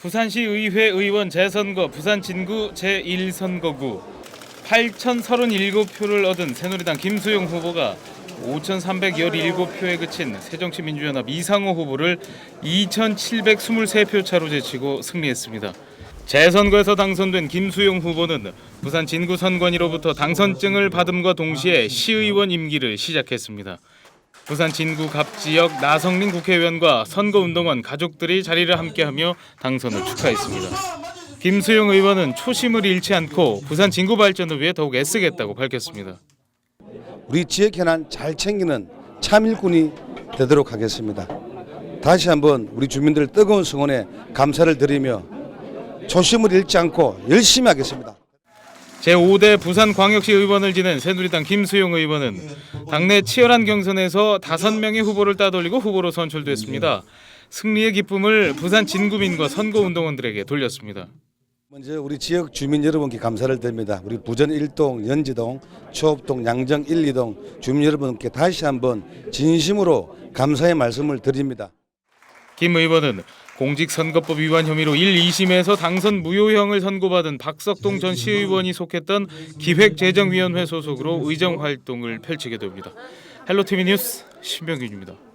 부산시 의회 의원 재선거 부산 진구 제1선거구 8,037표를 얻은 새누리당 김수용 후보가 5,317표에 그친 새정치민주연합 이상호 후보를 2,723표 차로 제치고 승리했습니다. 재선거에서 당선된 김수용 후보는 부산 진구 선관위로부터 당선증을 받음과 동시에 시의원 임기를 시작했습니다. 부산 진구 갑지역 나성민 국회의원과 선거운동원 가족들이 자리를 함께하며 당선을 축하했습니다. 김수용 의원은 초심을 잃지 않고 부산 진구 발전을 위해 더욱 애쓰겠다고 밝혔습니다. 우리 지역 현안 잘 챙기는 참일꾼이 되도록 하겠습니다. 다시 한번 우리 주민들 뜨거운 성원에 감사를 드리며 초심을 잃지 않고 열심히 하겠습니다. 제5대 부산광역시 의원을 지낸 새누리당 김수용 의원은 당내 치열한 경선에서 5명의 후보를 따돌리고 후보로 선출됐습니다. 승리의 기쁨을 부산 진구민과 선거운동원들에게 돌렸습니다. 먼저 우리 지역 주민 여러분께 감사를 드립니다. 우리 부전 1동, 연지동, 초읍동, 양정 1, 2동 주민 여러분께 다시 한번 진심으로 감사의 말씀을 드립니다. 김 의원은 공직선거법 위반 혐의로 1, 2심에서 당선 무효형을 선고받은 박석동 전 시의원이 속했던 기획재정위원회 소속으로 의정 활동을 펼치게 됩니다. 헬로티비 뉴스 신병균입니다.